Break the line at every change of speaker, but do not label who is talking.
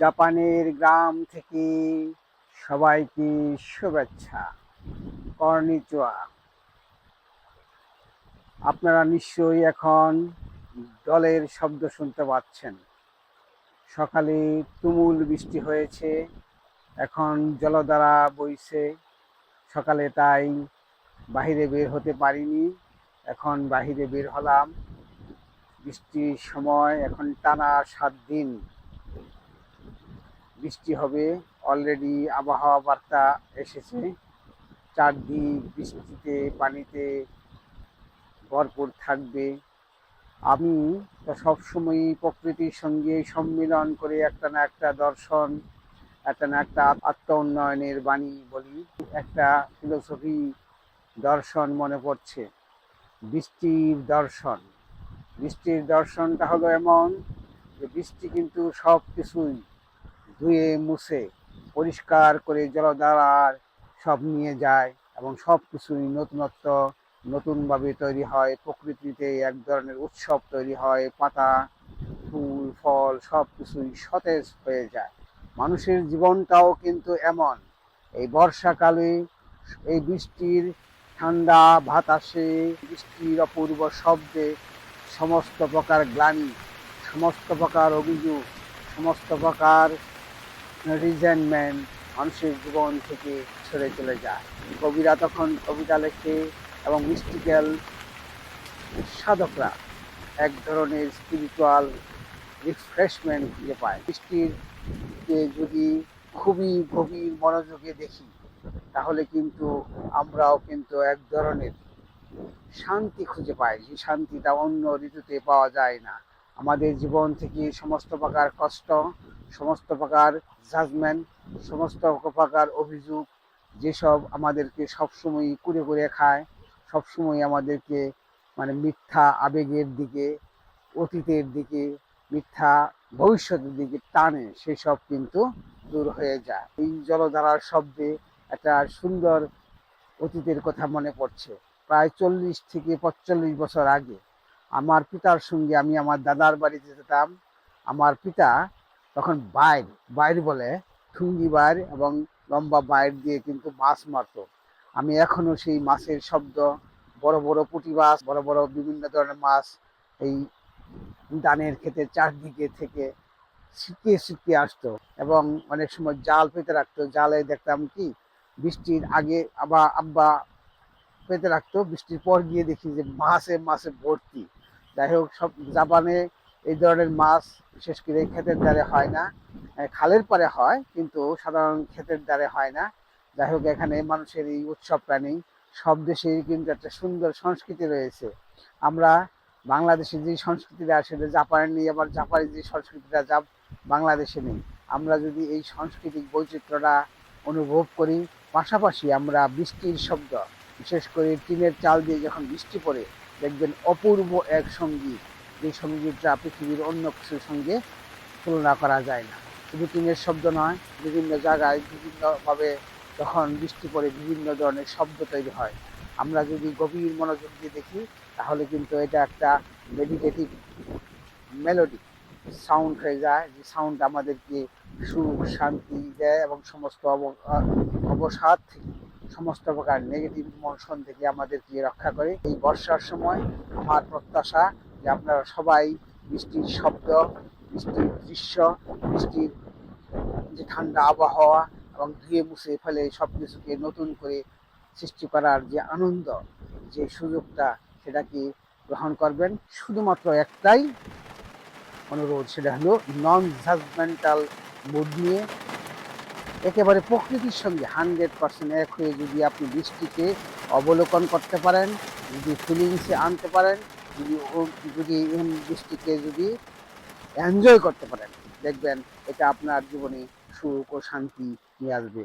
জাপানের গ্রাম থেকে সবাইকে শুভেচ্ছা। কর্নিচুয়া আপনারা নিশ্চয়ই এখন জলের শব্দ শুনতে পাচ্ছেন। সকালে তুমুল বৃষ্টি হয়েছে, এখন জলধারা বইছে। সকালে তাই বাইরে বের হতে পারিনি, এখন বাইরে বের হলাম। বৃষ্টির সময় এখন টানা সাত দিন। বৃষ্টি হবে অলরেডি আবহাওয়া বার্তা এসেছে। চারদিক বৃষ্টিতে, পানিতে ভরপুর থাকবে। আমি তো সবসময়ই প্রকৃতির সঙ্গে সম্মিলন করে একটা না একটা দর্শন, একটা না একটা আত্ম উন্নয়নের বাণী বলি। একটা ফিলোসফি দর্শন মনে পড়ছে। বৃষ্টির দর্শন। বৃষ্টির দর্শনটা হলো এমন যে বৃষ্টি কিন্তু সব কিছুই ধুয়ে মুছে পরিষ্কার করে জলধারার সব নিয়ে যায় এবং সব কিছুই নতুনত্ব, নতুনভাবে তৈরি হয়। প্রকৃতিতে এক ধরনের উৎসব তৈরি হয়, পাতা, ফুল, ফল সব কিছুই সতেজ হয়ে যায়। মানুষের জীবনটাও কিন্তু এমন। এই বর্ষাকালে এই বৃষ্টির ঠান্ডা বাতাসে, বৃষ্টির অপূর্ব শব্দে সমস্ত প্রকার গ্লানি, সমস্ত প্রকার অভিযোগ, সমস্ত প্রকার রিজেন্টমেন্ট মানুষের জীবন থেকে সরে চলে যায়। কবিরা তখন কবিতা লেখে এবং মিস্টিক্যাল সাধকরা এক ধরনের স্পিরিচুয়াল রিফ্রেশমেন্ট খুঁজে পায়। বৃষ্টির যদি খুবই গভীর মনোযোগে দেখি, তাহলে কিন্তু আমরাও কিন্তু এক ধরনের শান্তি খুঁজে পাই। যে শান্তিটা অন্য ঋতুতে পাওয়া যায় না। আমাদের জীবন থেকে সমস্ত প্রকার কষ্ট সমস্ত প্রকার জাজমেন্ট সমস্ত প্রকার অভিযোগ যেসব আমাদেরকে সবসময় কুড়ে কুড়ে খায় সবসময় আমাদেরকে মানে মিথ্যা আবেগের দিকে, অতীতের দিকে, মিথ্যা ভবিষ্যতের দিকে টানে, সেসব কিন্তু দূর হয়ে যায়। এই জলধারার শব্দে একটা সুন্দর অতীতের কথা মনে পড়ছে। প্রায় চল্লিশ থেকে পঁয়তাল্লিশ বছর আগে আমার পিতার সঙ্গে আমি আমার দাদার বাড়িতে যেতাম। আমার পিতা তখন বাইর বাইর বলে ঠুঙ্গি বাইর এবং লম্বা বাইর দিয়ে কিন্তু মাছ মারতো। আমি এখনও সেই মাছের শব্দ, বড় বড় পুঁটি মাছ, বড় বড় বিভিন্ন ধরনের মাছ এই ধানের ক্ষেতের চারদিকে থেকে ছিটিয়ে ছিটিয়ে আসতো এবং অনেক সময় জাল পেতে রাখতো। জালে দেখতাম কি, বৃষ্টির আগে আবার আব্বা পেতে রাখতো। বৃষ্টির পর গিয়ে দেখি যে মাছে মাছে ভর্তি। যাই হোক, সব জাপানে এই ধরনের মাছ বিশেষ করে ক্ষেতের দ্বারে হয় না। খালের পারে হয়, কিন্তু সাধারণ ক্ষেতের দ্বারে হয় না। যাই হোক, এখানে মানুষের এই উৎসব প্রাণী সব দেশেই কিন্তু একটা সুন্দর সংস্কৃতি রয়েছে। আমরা বাংলাদেশের যে সংস্কৃতিটা সেটা জাপানে নেই, আবার জাপানের যে সংস্কৃতিটা, যা বাংলাদেশে নেই। আমরা যদি এই সাংস্কৃতিক বৈচিত্র্যটা অনুভব করি, পাশাপাশি আমরা বৃষ্টির শব্দ, বিশেষ করে টিনের চাল দিয়ে যখন বৃষ্টি পড়ে, দেখবেন অপূর্ব এক সংগীত যে সঙ্গীতটা পৃথিবীর অন্য কিছুর সঙ্গে তুলনা করা যায় না। শুধু টিনের শব্দ নয়, বিভিন্ন জায়গায় বিভিন্নভাবে যখন বৃষ্টি পড়ে বিভিন্ন ধরনের শব্দ তৈরি হয়। আমরা যদি গভীর মনোযোগ দিয়ে দেখি, তাহলে কিন্তু এটা একটা মেডিটেটিভ মেলোডি সাউন্ড হয়ে যায়, যে সাউন্ড আমাদেরকে সুখ, শান্তি দেয় এবং সমস্ত অব- অবসাদ থেকে, সমস্ত প্রকার নেগেটিভ ইমোশন থেকে আমাদেরকে রক্ষা করে। এই বর্ষার সময় আমার প্রত্যাশা যে আপনারা সবাই বৃষ্টির শব্দ, বৃষ্টির দৃশ্য, বৃষ্টির যে ঠান্ডা আবহাওয়া এবং ধুয়ে মুছে ফেলে সব কিছুকে নতুন করে সৃষ্টি করার যে আনন্দ, যে সুযোগটা সেটাকে গ্রহণ করবেন? শুধুমাত্র একটাই অনুরোধ, সেটা হলো নন জাজমেন্টাল মুড নিয়ে। একেবারে প্রকৃতির সঙ্গে হান্ড্রেড পার্সেন্ট এক হয়ে যদি আপনি বৃষ্টিকে অবলোকন করতে পারেন, যদি ফিলিংসে আনতে পারেন যদি ও- যদি এই বৃষ্টিকে যদি এনজয় করতে পারেন, দেখবেন এটা আপনার জীবনে সুখ ও শান্তি নিয়ে আসবে।